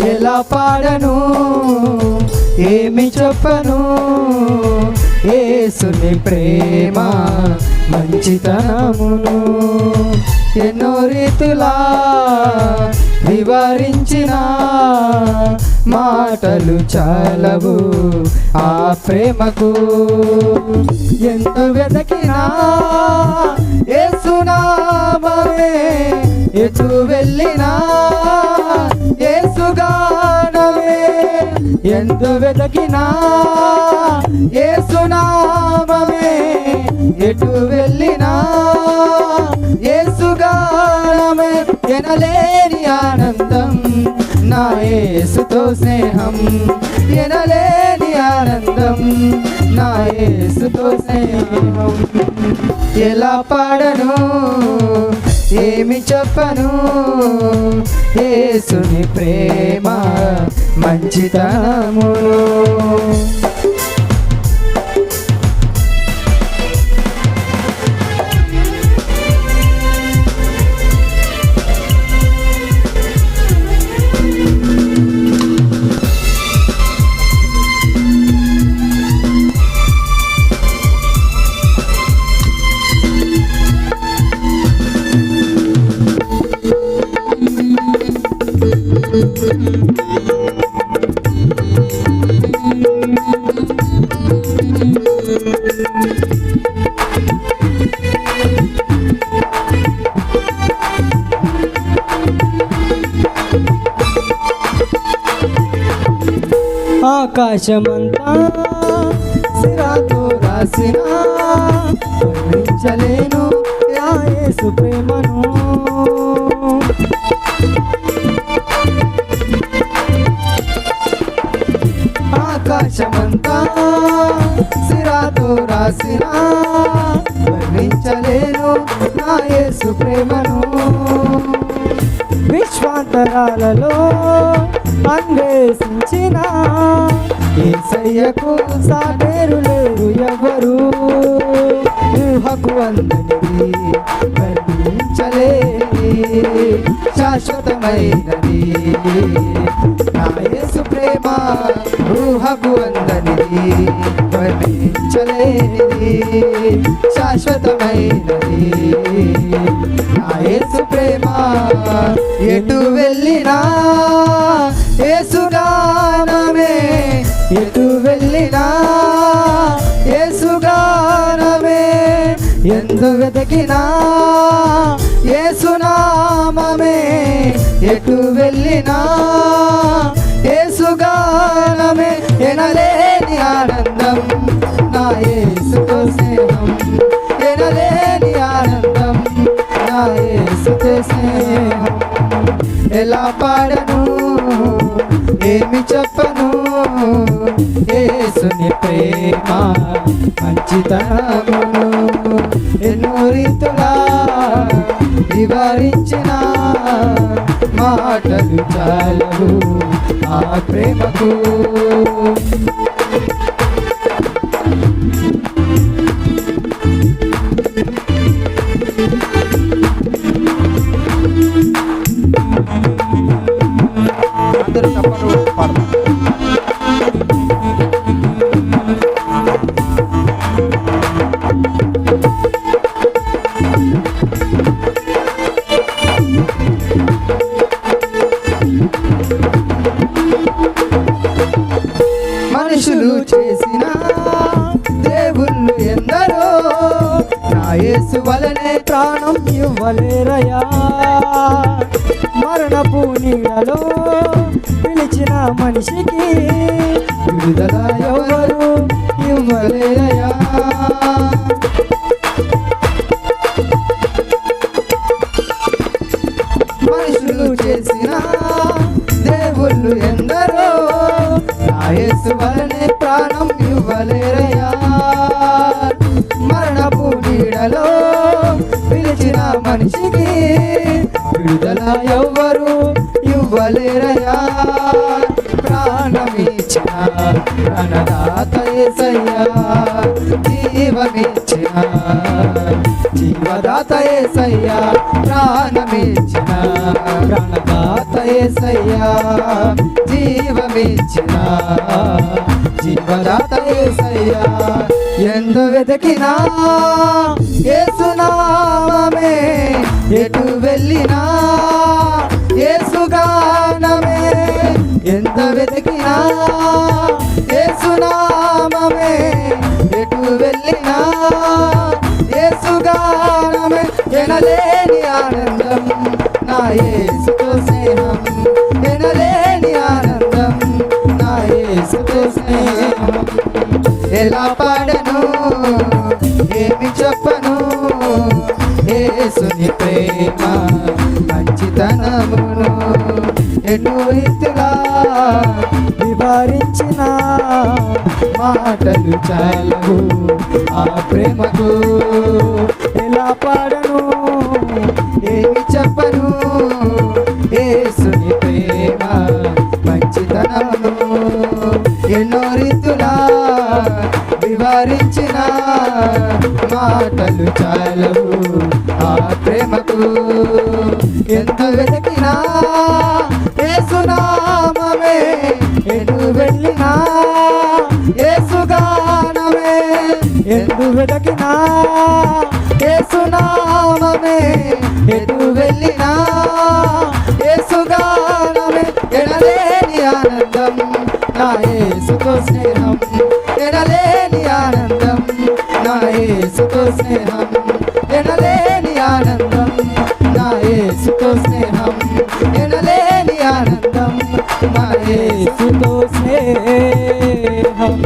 ఎలా పాడను? ఏమి చెప్పను? ఏసుని ప్రేమ మంచితనమును ఎన్నో రీతులా వివరించిన మాటలు చాలవు ఆ ప్రేమకు. ఎంత వెతకినా ఏసునామే ఎటు వెళ్ళినా ఎంత వెతకినా ఏసునామే ఎటు వెళ్ళినా ఏసుగానమే ఎనలేని ఆనందం నా ఏసుతో స్నేహం ఎనలేని ఆనందం నా ఏసుతో స్నేహం ఎలా పాడను ఏమి చెప్పను? యేసుని ప్రేమ మంచితనమును ఆకాశమంతా సిరాతో రాసిన వర్ణించలేను యా యేసు ప్రేమను సిరాతో రాసినా వర్ణించలేను నా యేసు ప్రేమను. విశ్వాంతరాలలో అన్వేషించిన ఏసయ్యకు సాటేరు లేరు ఎవరు. ఊహకు అందనిది వర్ణించలేని శాశ్వతమైనది నా యేసు ప్రేమ ఊహకు అందనిది వర్ణి వర్ణించలేనిది శాశ్వతమైనది. యేసు ప్రేమ ఎటు వెళ్ళినా యేసుగానమే ఎటు వెళ్ళినా యేసుగానమే ఎందు వెతికినా ఏసునామే ఎటు వెళ్ళినా ఏసుగానమే ఎనలేని ఆనందం. చెప్పను. ఏసుని ప్రేమ మంచితనమును ఎన్నో రీతులా వివరించిన మాటలు చాలవు ఆ ప్రేమకు. అందరూ చెప్పండి. మనుషులు చేసిన దేవుళ్ళు ఎందరో నా యేసు వలనే ప్రాణం ఇవ్వలేరయా మరణపు నీడలో పిలిచిన మనిషికి విడుదల ఎవరు ఇవ్వలేరయా మనుషులు చేసిన దేవుళ్ళు ఎందరో నా వలనే ప్రాణం ఇవ్వలేరయా మరణపు నీడలో పిలిచిన మనిషికి విడుదల ఎవ్వరు ఇవ్వలేరయా ప్రాణమిచ్చిన ప్రాణదాత యేసయ్యా జీవమిచ్చిన జీవదాత యేసయ్యా ప్రాణమిచ్చిన ప్రాణదాత యేసయ్యా జీవమిచ్చిన జీవదాత యేసయ్యా ఎందు వెతికినా ఏసునామే ఎటు వెళ్ళినా ఏసుగానమే ఎంత వెతికినా ఏసునామే ఎటు వెళ్ళినా ఏసుగానమే ఎనలేని ఆనందం నా ఏసుతో స్నేహం. ఎనలేని ఆనందం నా ఏసుతో స్నేహం. ఎలా పాడను? ఏమి చెప్పను? ఏసుని ప్రేమ మంచితనమును ఎటు రీతిగా వివరించిన మాటలు చాలవు ఆ ప్రేమకు ఎలా పాడను? ఏమి చెప్పను? ఏసుని ప్రేమ మంచితనము ఎన్నో రీతులా వివరించిన మాటలు చాలవు ఆ ప్రేమకు ఎంత వెతికినా స్నేహం. ఎనలేని ఆనందం. నా యేసుతో స్నేహం. ఎనలేని ఆనందం. నా యేసుతో స్నేహం.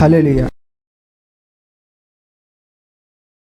హల్లెలూయా.